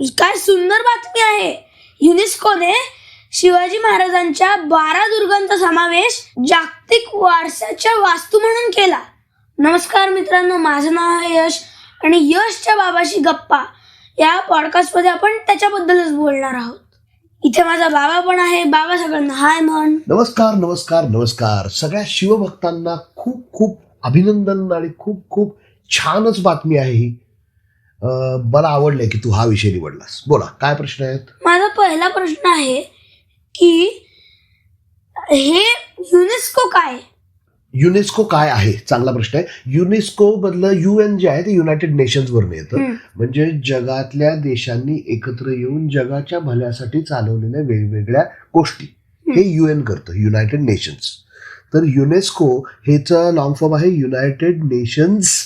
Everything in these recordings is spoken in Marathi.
काय सुंदर बातमी आहे. युनेस्कोने शिवाजी महाराजांच्या बारा दुर्गांचा समावेश जागतिक वारसाच्या वास्तू म्हणून केला. नमस्कार मित्रांनो माझं नाव आहे यश आणि यशच्या बाबाशी गप्पा. या पॉडकास्टमध्ये आपण त्याच्याबद्दलच बोलणार आहोत. इथे माझा बाबा पण आहे. बाबा सगळ्यांना हाय म्हण. नमस्कार नमस्कार नमस्कार. सगळ्या शिवभक्तांना खूप खूप अभिनंदन आणि खूप खूप छानच बातमी आहे ही. अं, मला आवडलंय की तू हा विषय निवडलास. बोला काय प्रश्न आहेत? माझा पहिला प्रश्न आहे की हे युनेस्को काय? युनेस्को काय आहे? चांगला प्रश्न आहे. युनेस्को मधलं युएन जे आहे ते युनायटेड नेशन्स वरून येतं. हम्म. म्हणजे जगातल्या देशांनी एकत्र येऊन जगाच्या भल्यासाठी चालवलेल्या वेगवेगळ्या गोष्टी हे युएन करतं युनायटेड नेशन्स. तर युनेस्को हेचं लॉंग फॉर्म आहे United Nations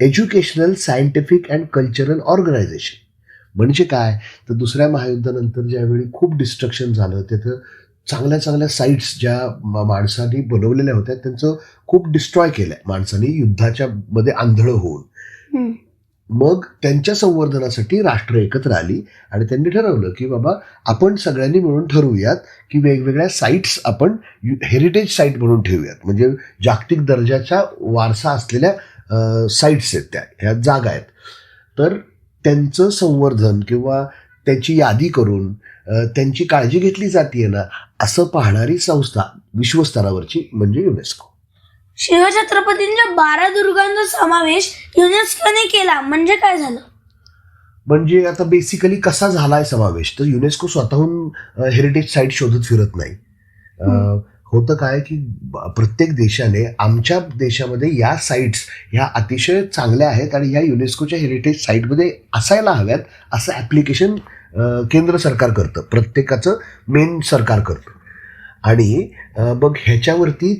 Educational Scientific and Cultural Organisation म्हणजे काय? तर दुसऱ्या महायुद्धानंतर ज्यावेळी खूप डिस्ट्रक्शन झालं तिथं चांगल्या चांगल्या साईट्स ज्या माणसांनी बनवलेल्या होत्या त्यांचं खूप डिस्ट्रॉय केलं माणसांनी युद्धाच्या मध्ये आंधळं होऊन. मग त्यांच्या संवर्धनासाठी राष्ट्र एकत्र आली आणि त्यांनी ठरवलं की बाबा आपण सगळ्यांनी मिळून ठरवूयात की वेगवेगळ्या साईट्स आपण हेरिटेज साईट म्हणून ठेवूयात. म्हणजे जागतिक दर्जाचा वारसा असलेल्या साईट्स आहेत त्या ह्या जागा आहेत. तर त्यांचं संवर्धन किंवा त्याची यादी करून त्यांची काळजी घेतली जाते ना असं पाहणारी संस्था विश्वस्तरावरची म्हणजे युनेस्को. शिवछत्रपतींच्या बारा दुर्गांचा समावेश युनेस्कोने केला म्हणजे काय झालं? म्हणजे आता बेसिकली कसा झालाय समावेश? तर युनेस्को स्वतःहून हेरिटेज साईट शोधत फिरत नाही. होतं काय की प्रत्येक देशाने आमच्या देशामध्ये या साईट्स ह्या अतिशय चांगल्या आहेत आणि ह्या युनेस्कोच्या हेरिटेज साईटमध्ये असायला हव्यात असं ॲप्लिकेशन केंद्र सरकार करतं. प्रत्येकाचं मेन सरकार करतं. आणि मग ह्याच्यावरती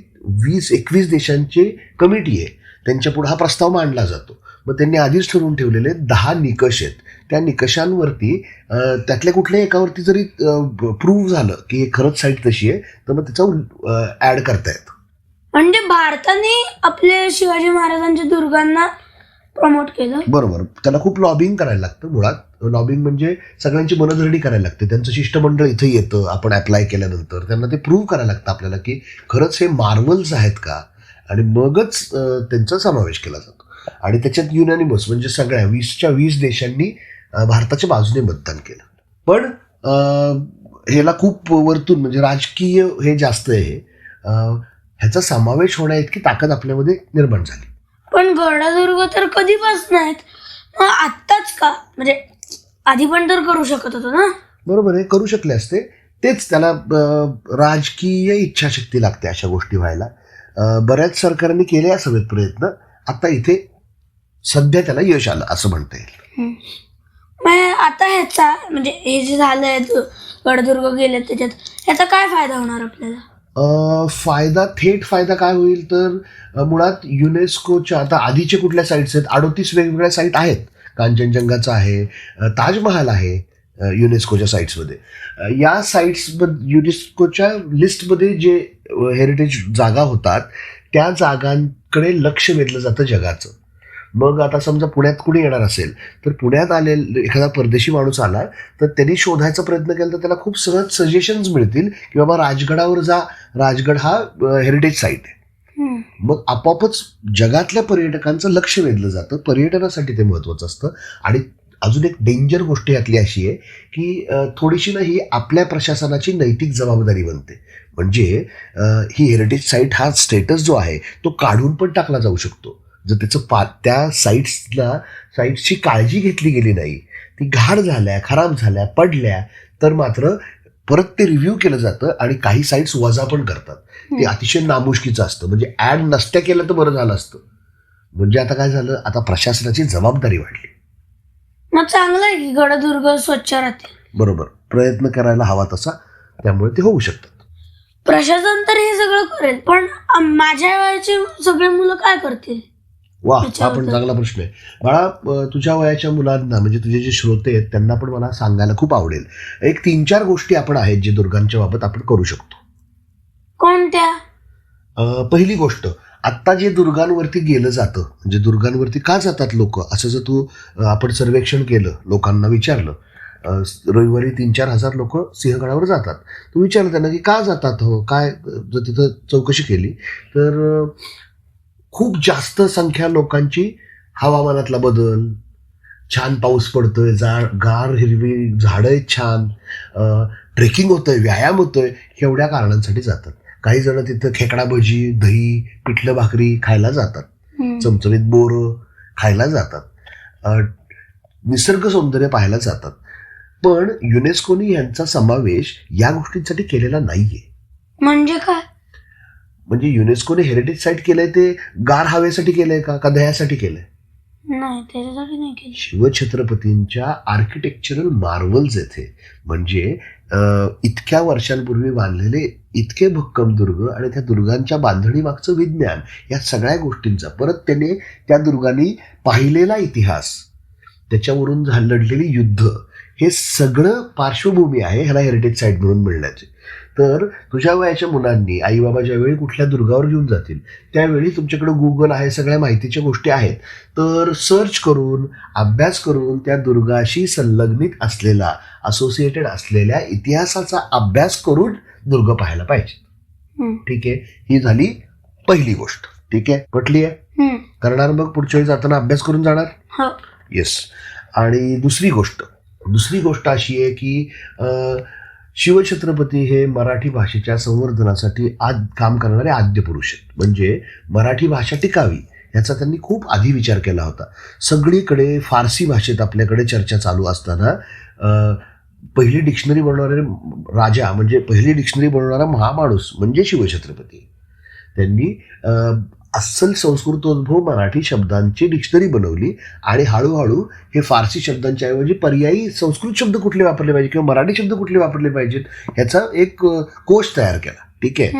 वीस एकवीस देशांची कमिटी आहे. त्यांच्यापुढे हा प्रस्ताव मांडला जातो. मग त्यांनी आधीच ठरवून ठेवलेले दहा निकष आहेत. त्या निकषांवरती त्यातल्या कुठल्याही एकावरती जरी प्रूव्ह झालं की हे खरंच साईट तशी आहे तर मग त्याचं ॲड करता येतं म्हणजे भारताने आपले शिवाजी महाराजांच्या दुर्गांना प्रमोट केलं? बरोबर. त्याला खूप लॉबिंग करायला लागतं मुळात. लॉबिंग म्हणजे सगळ्यांची मनधरणी करायला लागते. त्यांचं शिष्टमंडळ इथं येतं आपण अप्लाय केल्यानंतर. त्यांना ते प्रूव्ह करायला लागतं आपल्याला की खरंच हे मार्वल्स आहेत का? आणि मगच त्यांचा समावेश केला जातो. आणि त्याच्यात युनानिमस म्हणजे सगळ्या वीसच्या वीस देशांनी भारताच्या बाजूने मतदान केलं. पण ह्याला खूप वरतून म्हणजे राजकीय हे जास्त आहे. ह्याचा समावेश होण्या इतकी ताकद आपल्यामध्ये निर्माण झाली. पण गडदुर्ग तर कधीपासून आहेत? आत्ताच का? म्हणजे आधी पण तर करू शकत होतो ना? बरोबर आहे करू शकले असते. तेच त्याला राजकीय इच्छाशक्ती लागते अशा गोष्टी व्हायला. बऱ्याच सरकारने केले सगळे प्रयत्न. आता इथे सध्या त्याला यश आलं असं म्हणता येईल. मग आता ह्याचा म्हणजे हे जे झालंय दु- गडदुर्ग गेले त्याच्यात ह्याचा काय फायदा होणार आपल्याला? फायदा थेट फायदा काय होईल तर मुळात युनेस्कोच्या आता आधीचे कुठल्या साईट्स आहेत? अडोतीस वेगवेगळ्या साईट आहेत. कांचनजंगाचं आहे ताजमहाल आहे युनेस्कोच्या साईट्समध्ये या साईट्स युनेस्कोच्या लिस्टमध्ये जे हेरिटेज जागा होतात त्या जागांकडे लक्ष वेधलं जातं जगाचं. मग आता समजा पुण्यात कुणी येणार असेल तर पुण्यात आले एखादा परदेशी माणूस आला तर त्यांनी शोधायचा प्रयत्न केला तर त्याला खूप सहज सजेशन्स मिळतील की बाबा राजगडावर जा राजगड हा हेरिटेज साईट आहे. मग आपोआपच जगातल्या पर्यटकांचं लक्ष वेधलं जातं पर्यटनासाठी ते महत्त्वाचं असतं. आणि अजून एक डेंजर गोष्ट यातली अशी आहे की थोडीशी ना ही आपल्या प्रशासनाची नैतिक जबाबदारी बनते. म्हणजे ही हेरिटेज साईट हा स्टेटस जो आहे तो काढून पण टाकला जाऊ शकतो. जर त्याचं पा त्या साईट्सला साईट्सची काळजी घेतली गेली नाही ती घाण झाल्या खराब झाल्या पडल्या तर मात्र परत ते रिव्ह्यू केलं जातं आणि काही साईट्स वजा पण करतात. ते अतिशय नामुष्कीचं असतं. म्हणजे ऍड नसत्या केलं तर बरं झालं असतं. म्हणजे आता काय झालं? आता प्रशासनाची जबाबदारी वाढली. मग चांगलं आहे की गडदुर्ग स्वच्छ राहते बरोबर. प्रयत्न करायला हवा तसा. त्यामुळे ते होऊ शकतात. प्रशासन तर हे सगळं करेल. पण माझ्या वयाची सगळे मुलं काय करतील? वा हा पण. चांगला प्रश्न आहे. बाळा तुझ्या वयाच्या मुलांना म्हणजे तुझे जे श्रोते आहेत त्यांना पण मला सांगायला खूप आवडेल. एक तीन चार गोष्टी आपण आहेत जे दुर्गांच्या बाबत आपण करू शकतो. कोणत्या? पहिली गोष्ट आत्ता जे दुर्गांवरती गेलं जातं म्हणजे दुर्गांवरती का जातात लोक? असं जर तू आपण सर्वेक्षण केलं लोकांना विचारलं रविवारी तीन चार हजार लोक सिंहगडावर जातात. तर विचारलं त्यांना की का जातात हो? काय जर तिथं चौकशी केली तर खूप जास्त संख्या लोकांची हवामानातला बदल. छान पाऊस पडतोय जा गार हिरवी झाडं आहेत छान ट्रेकिंग होतंय व्यायाम होतोय एवढ्या कारणांसाठी जातात. काही जण तिथं खेकडा भजी दही पिठलं भाकरी खायला जातात. चमचमीत बोरं खायला जातात. निसर्ग सौंदर्य पाहायला जातात. पण युनेस्कोनी यांचा समावेश या गोष्टींसाठी केलेला नाहीये. म्हणजे काय? म्हणजे युनेस्कोने हेरिटेज साईट केलंय ते गार हवेसाठी केलंय का? का दह्यासाठी केलंय? नाही त्याच्यासाठी नाही केली शिवछत्रपतींच्या आर्किटेक्चरल मार्वल्स येथे. म्हणजे इतक्या वर्षांपूर्वी बांधलेले इतके भक्कम दुर्ग आणि त्या दुर्गांच्या बांधणी मागचं विज्ञान या सगळ्या गोष्टींचा. परत त्याने त्या दुर्गांनी पाहिलेला इतिहास त्याच्यावरून लढलेली युद्ध हे सगळं पार्श्वभूमी आहे ह्याला हेरिटेज साईट म्हणून मिळण्याची. तर तुझ्या वयाच्या मुलांनी आई बाबा ज्यावेळी कुठल्या दुर्गावर घेऊन जातील त्यावेळी तुमच्याकडे गुगल आहे सगळ्या माहितीच्या गोष्टी आहेत. तर सर्च करून अभ्यास करून त्या दुर्गाशी संलग्नित असलेला असोसिएटेड असलेल्या इतिहासाचा अभ्यास करून दुर्ग पाहायला पाहिजे. ठीक आहे? ही झाली पहिली गोष्ट. ठीक आहे? पटली आहे. करणार मग पुढच्या वेळी जाताना अभ्यास करून जाणार? हो. येस आणि दुसरी गोष्ट. दुसरी गोष्ट अशी आहे की शिवछत्रपती हे मराठी भाषेच्या संवर्धनासाठी आज काम करणारे आद्य पुरुष आहेत म्हणजे मराठी भाषा टिकावी याचा त्यांनी खूप आधी विचार केला होता. सगळीकडे फारसी भाषेत आपल्याकडे चर्चा चालू असताना पहिली डिक्शनरी बनवणारे राजा म्हणजे पहिली डिक्शनरी बनवणारा महामाणूस म्हणजे शिवछत्रपती. त्यांनी अस्सल संस्कृतोद्भव मराठी शब्दांची डिक्शनरी बनवली आणि हळूहळू हे फारसी शब्दांच्या ऐवजी पर्यायी संस्कृत शब्द कुठले वापरले पाहिजे किंवा मराठी शब्द कुठले वापरले पाहिजेत ह्याचा एक कोश तयार केला. ठीक आहे.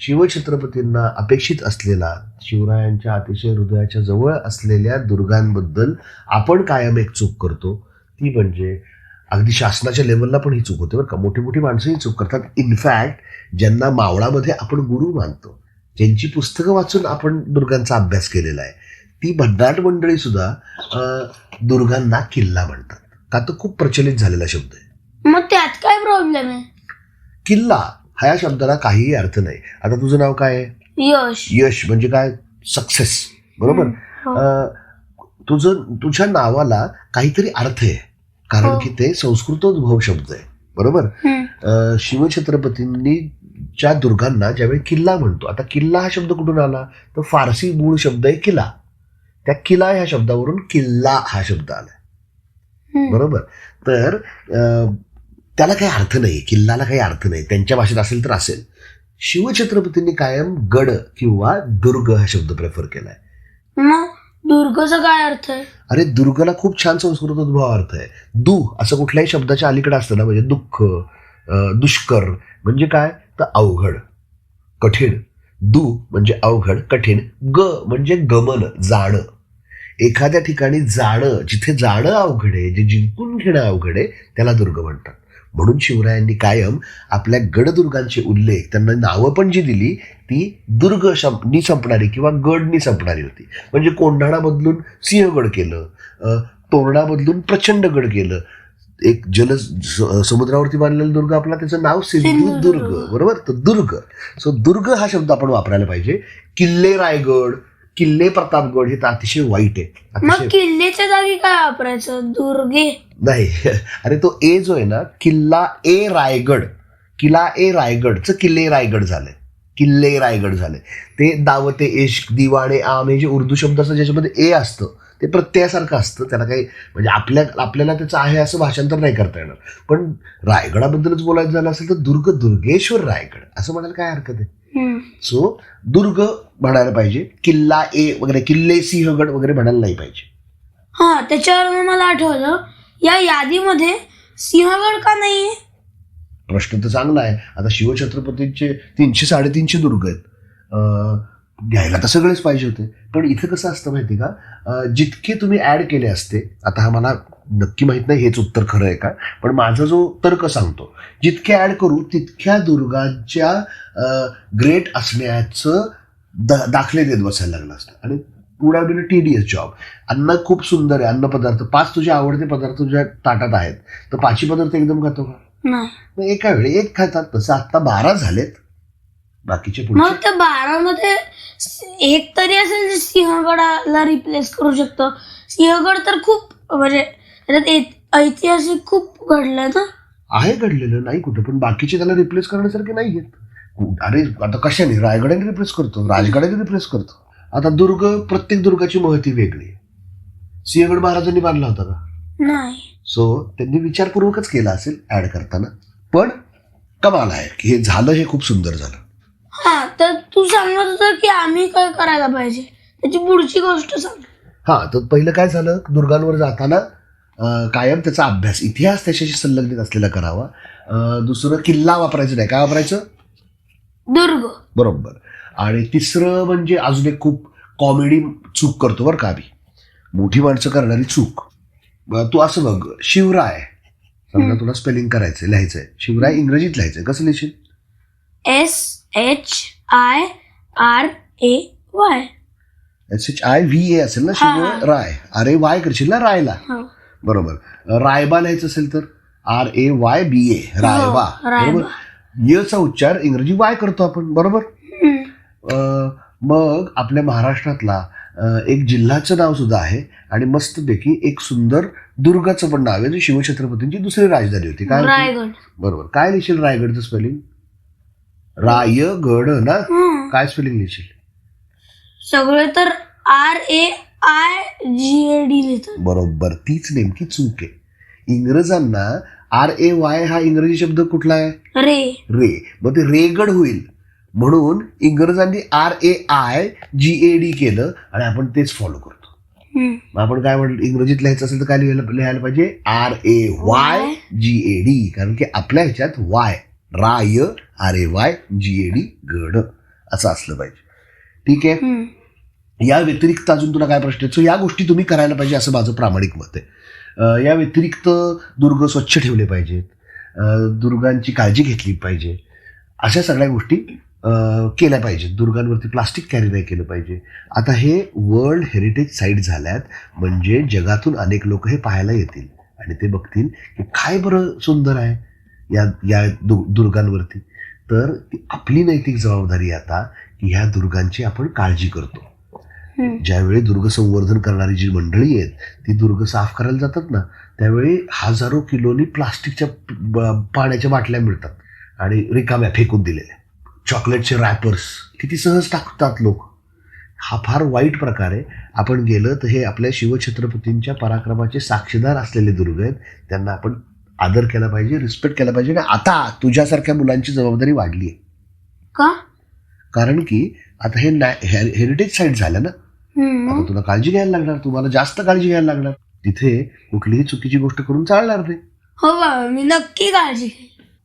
शिवछत्रपतींना अपेक्षित असलेला शिवरायांच्या अतिशय हृदयाच्या जवळ असलेल्या दुर्गांबद्दल आपण कायम एक चूक करतो. ती म्हणजे अगदी शासनाच्या लेवलला पण ही चूक होते बरं का. मोठी मोठी माणसं ही चूक करतात. इनफॅक्ट ज्यांना मावळामध्ये आपण गुरु मानतो. ज्यांची पुस्तकं वाचून आपण दुर्गांचा अभ्यास केलेला आहे ती भद्राट मंडळी सुद्धा दुर्गांना किल्ला म्हणतात. का तर खूप प्रचलित झालेला शब्द आहे. मग त्यात काय प्रॉब्लेम आहे? किल्ला हा या शब्दाला काहीही अर्थ नाही. आता तुझं नाव काय आहे? यश. यश म्हणजे काय? सक्सेस बरोबर? हो. अ, तुझं तुझ्या नावाला काहीतरी अर्थ आहे. कारण हो. की ते संस्कृतोद्भव शब्द आहे. बरोबर? शिवछत्रपतींनी ज्या दुर्गांना ज्यावेळी किल्ला म्हणतो आता किल्ला हा शब्द कुठून आला? तर फारसी मूळ शब्द आहे किला. त्या किला ह्या शब्दावरून किल्ला हा शब्द आला. बरोबर? तर त्याला काही अर्थ नाही किल्लाला काही अर्थ नाही त्यांच्या भाषेत असेल तर असेल. शिवछत्रपतींनी कायम गड किंवा दुर्ग हा शब्द प्रेफर केलाय. दुर्गचा काय अर्थ आहे? अरे दुर्गला खूप छान संस्कृतोद्भव अर्थ आहे. दु असं कुठल्याही शब्दाच्या अलीकडे असतं ना म्हणजे दुःख दुष्कर म्हणजे काय? तर अवघड कठीण. दु म्हणजे अवघड कठीण. ग म्हणजे गमन जाणं. एखाद्या ठिकाणी जाणं जिथे जाणं अवघड आहे जे जिंकून घेणं अवघड आहे त्याला दुर्ग म्हणतात. म्हणून शिवरायांनी कायम आपल्या गडदुर्गांचे उल्लेख त्यांना नावं पण जी दिली ती दुर्ग संपनी नी संपणारी किंवा गडनी संपणारी होती. म्हणजे कोंढाणा बदलून सिंहगड केलं तोरणा बदलून प्रचंड गड केलं एक जल समुद्रावरती बांधलेला दुर्ग आपला त्याचं नाव सिंधुदुर्ग. बरोबर? तर दुर्ग. सो दुर्ग हा शब्द आपण वापरायला पाहिजे. किल्ले रायगड किल्ले प्रतापगड हे तर अतिशय वाईट आहे. मग अतिशय किल्ल्याच्या जागी काय वापरायचं? दुर्गे. नाही. अरे तो ए जो आहे ना किल्ला ए रायगड किल्ला ए रायगडचं किल्ले रायगड झालंय. किल्ले रायगड झाले ते दावते इश्क दिवाणे आम हे जे उर्दू शब्द असतं ज्याच्यामध्ये ए असतं ते प्रत्ययासारखं असतं. त्याला काही म्हणजे आपल्या आपल्याला त्याचं आहे असं भाषांतर नाही करता येणार. पण रायगडाबद्दलच बोलायचं झालं असेल तर दुर्ग दुर्गेश्वर रायगड असं म्हणायला काय हरकत आहे. सो दुर्ग म्हणायला पाहिजे किल्ला ए वगैरे किल्ले सिंहगड वगैरे म्हणायला नाही पाहिजे. हा त्याच्यावर मला आठवलं या यादीमध्ये सिंहगड का नाहीये? प्रश्न तर चांगला आहे. आता शिवछत्रपतींचे तीनशे साडेतीनशे दुर्ग आहेत. अं, घ्यायला तर सगळेच पाहिजे होते. पण इथं कसं असतं माहिती का? जितके तुम्ही ऍड केले असते आता हा मला नक्की माहीत नाही हेच उत्तर खरं आहे का? पण माझा जो तर्क सांगतो जितके ऍड करू तितक्या दुर्गांच्या ग्रेट असण्याचं द- दाखले देत बसायला लागलं असतं. आणि would have been a TDS job अन्न खूप सुंदर आहे अन्न पदार्थ. पाच तुझे आवडते पदार्थ तुझ्या ताटात आहेत. तर पाचही पदार्थ एकदम खातो का? मग एका वेळी एक खातात तसं आता बारा झालेत. बाकीचे त्या बारामध्ये एक तरी असेल जे सिंहगडाला रिप्लेस करू शकतो. सिंहगड तर खूप म्हणजे त्याच्यात ऐत- ऐतिहासिक खूप घडलंय ना? आहे घडलेलं नाही कुठं पण बाकीचे त्याला रिप्लेस करण्यासारखे नाही आहेत अरे आता कशाने? रायगडाने रिप्लेस करतो राजगडाने रिप्लेस करतो. आता दुर्ग प्रत्येक दुर्गाची महती वेगळी आहे. सिंहगड महाराजांनी बांधला होता का? नाही. सो त्यांनी विचारपूर्वकच केला असेल ऍड करताना. पण कमाल आहे. की हे झालं हे खूप सुंदर झालं. हा तर तू सांगत होता की आम्ही काय करायला पाहिजे. त्याची पुढची गोष्ट सांग. हा तर पहिलं काय झालं? दुर्गांवर जाताना अं, कायम त्याचा अभ्यास इतिहास त्याच्याशी संलग्नित असलेला करावा. अं, दुसरं किल्ला वापरायचं नाही. काय वापरायचं? दुर्ग. बरोबर. आणि तिसरं म्हणजे अजून एक खूप कॉमेडी चूक करतो बरं का आम्ही. मोठी माणसं करणारी चूक. ब- तू असं बघ शिवराय. समजा तुला स्पेलिंग करायचंय लिहायचंय. शिवराय इंग्रजीत लिहायचंय. कसं लिहिशील? S. H I R A Y S H I V A असेल ना हा, हा. शिवराय अरे वाय करशील ना रायला? हो. बरोबर. रायबा लिहायचं असेल तर R A Y B A Rayba. Rayba. बरोबर? यचा उच्चार इंग्रजी वाय करतो आपण बरोबर? हम्म. अं, मग आपल्या महाराष्ट्रातला अं, एक जिल्ह्याचं नाव सुद्धा आहे आणि मस्तपैकी एक सुंदर दुर्गाचं पण नाव आहे. जी शिवछत्रपतींची दुसरी राजधानी होती. काय होती? रायगड. बरोबर. काय लिहिशील रायगडचं स्पेलिंग रायगड ना? हम्म. काय स्पेलिंग लिहिशील? सगळे तर R A I G A D लिहितात. बरोबर. तीच नेमकी चूक आहे. इंग्रजांना आर ए वाय हा इंग्रजी शब्द कुठला आहे? रे. रे. मग ते रेगड होईल. म्हणून इंग्रजांनी R A I G A D केलं आणि आपण तेच फॉलो करतो. मग आपण काय म्हणतो इंग्रजीत लिहायचं असेल तर काय लिहायला लिहायला पाहिजे? R A Y. G A D. कारण की आपल्या ह्याच्यात Y Rai R A Y G A D गड असं असलं पाहिजे. ठीक आहे. या व्यतिरिक्त अजून तुला काय प्रश्न So, या गोष्टी तुम्ही करायला पाहिजे असं माझं प्रामाणिक मत आहे. या व्यतिरिक्त दुर्ग स्वच्छ ठेवले पाहिजेत. दुर्गांची काळजी घेतली पाहिजे. अशा सगळ्या गोष्टी केल्या पाहिजेत. दुर्गांवरती प्लास्टिक कॅरी नाही केलं पाहिजे. आता हे वर्ल्ड हेरिटेज साईट झाल्यात म्हणजे जगातून अनेक लोक हे पाहायला येतील आणि ते बघतील की काय बरं सुंदर आहे या या दु दुर्गांवरती. तर ती आपली नैतिक जबाबदारी आता की ह्या दुर्गांची आपण काळजी करतो. ज्यावेळी दुर्ग संवर्धन करणारी जी मंडळी आहेत ती दुर्ग साफ करायला जातात ना त्यावेळी हजारो किलोनी प्लास्टिकच्या पाण्याच्या बाटल्या मिळतात आणि रिकाम्या फेकून दिलेल्या चॉकलेटचे रॅपर्स किती सहज टाकतात लोक. हा फार वाईट प्रकार आहे. आपण गेलं तर हे आपल्या शिवछत्रपतींच्या पराक्रमाचे साक्षीदार असलेले दुर्ग आहेत त्यांना आपण आदर केला पाहिजे रिस्पेक्ट केला पाहिजे आणि आता तुझ्यासारख्या मुलांची जबाबदारी वाढली आहे का? कारण की आता हे हेरिटेज साईट झालं ना. आता तुला काळजी घ्यायला लागणार तुम्हाला जास्त काळजी घ्यायला लागणार. तिथे कुठलीही चुकीची गोष्ट करून चालणार नाही. हो बाबा मी नक्की काळजी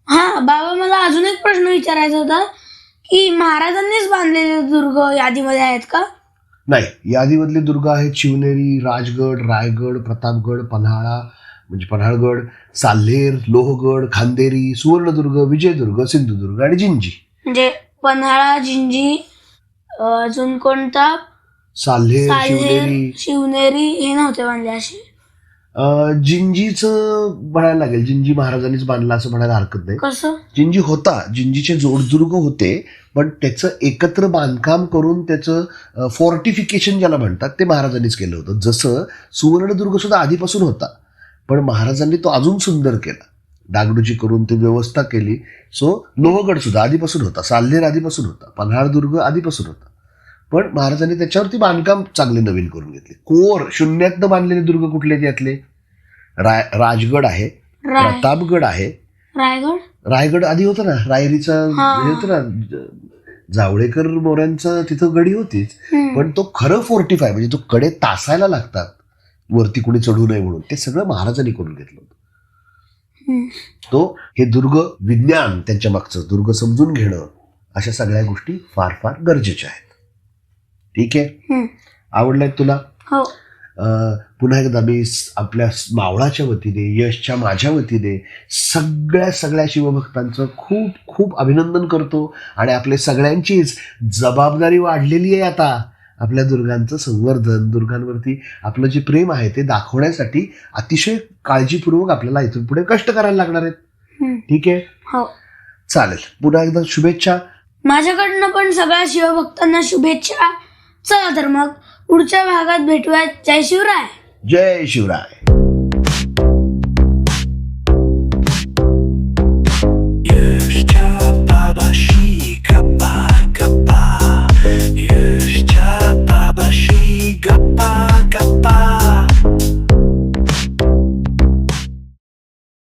हा बाबा मला अजून एक प्रश्न विचारायचा होता की महाराजांनीच बांधलेले दुर्ग यादीमध्ये आहेत का? नाही यादीमधले दुर्ग आहेत शिवनेरी राजगड रायगड प्रतापगड पन्हाळा म्हणजे पन्हाळगड साल्हेर लोहगड खांदेरी सुवर्णदुर्ग विजयदुर्ग सिंधुदुर्ग आणि जिंजी. म्हणजे पन्हाळा जिंजी अजून कोणता? साल्हेर शिवनेरी. शिवनेरी हे नव्हते बांधले असे. जिंजीचं म्हणायला लागेल. जिंजी महाराजांनीच बांधला असं म्हणायला हरकत नाही. कसं? जिंजी होता. जिंजीचे जोडदुर्ग होते पण त्याचं एकत्र बांधकाम करून त्याचं फोर्टिफिकेशन ज्याला म्हणतात ते महाराजांनीच केलं होतं. जसं सुवर्णदुर्ग सुद्धा आधीपासून होता. पण महाराजांनी तो अजून सुंदर केला. डागडुजी करून ती व्यवस्था केली. सो लोहगड सुद्धा आधीपासून होता. साल्हेर आधीपासून होता. पन्हाळदुर्ग आधीपासून होता. पण महाराजांनी त्याच्यावरती बांधकाम चांगले नवीन करून घेतले. कोर शून्यातनं बांधलेले दुर्ग कुठले आहेत यातले? राय राजगड आहे. राय. प्रतापगड आहे. रायगड? रायगड आधी होतं ना? रायरीचं हा. होतं ना? जावळेकर मोऱ्यांचं तिथं गडी होतीच. पण तो खरं फोर्टिफाय म्हणजे तो कडे तासायला लागतात. वरती कुणी चढू नये म्हणून. ते सगळं महाराजांनी करून घेतलं होतं. तो हे दुर्ग विज्ञान त्यांच्या मागचं दुर्ग समजून घेणं अशा सगळ्या गोष्टी फार फार गरजेच्या आहेत. ठीक आहे. आवडलाय तुला? हो. पुन्हा एकदा मी आपल्या मावळाच्या वतीने यशच्या माझ्या वतीने सगळ्या सगळ्या शिवभक्तांचं खूप खूप अभिनंदन करतो. आणि आपले सगळ्यांचीच जबाबदारी वाढलेली आहे आता. आपल्या दुर्गांचं संवर्धन दुर्गांवरती आपलं जे प्रेम आहे ते दाखवण्यासाठी अतिशय काळजीपूर्वक आपल्याला इथून पुढे कष्ट करायला लागणार आहेत. ठीक आहे? हो. चालेल. पुन्हा एकदा शुभेच्छा. माझ्याकडनं पण सगळ्या शिवभक्तांना शुभेच्छा. चला तर मग पुढच्या भागात भेटूयात. जय शिवराय. जय शिवराय.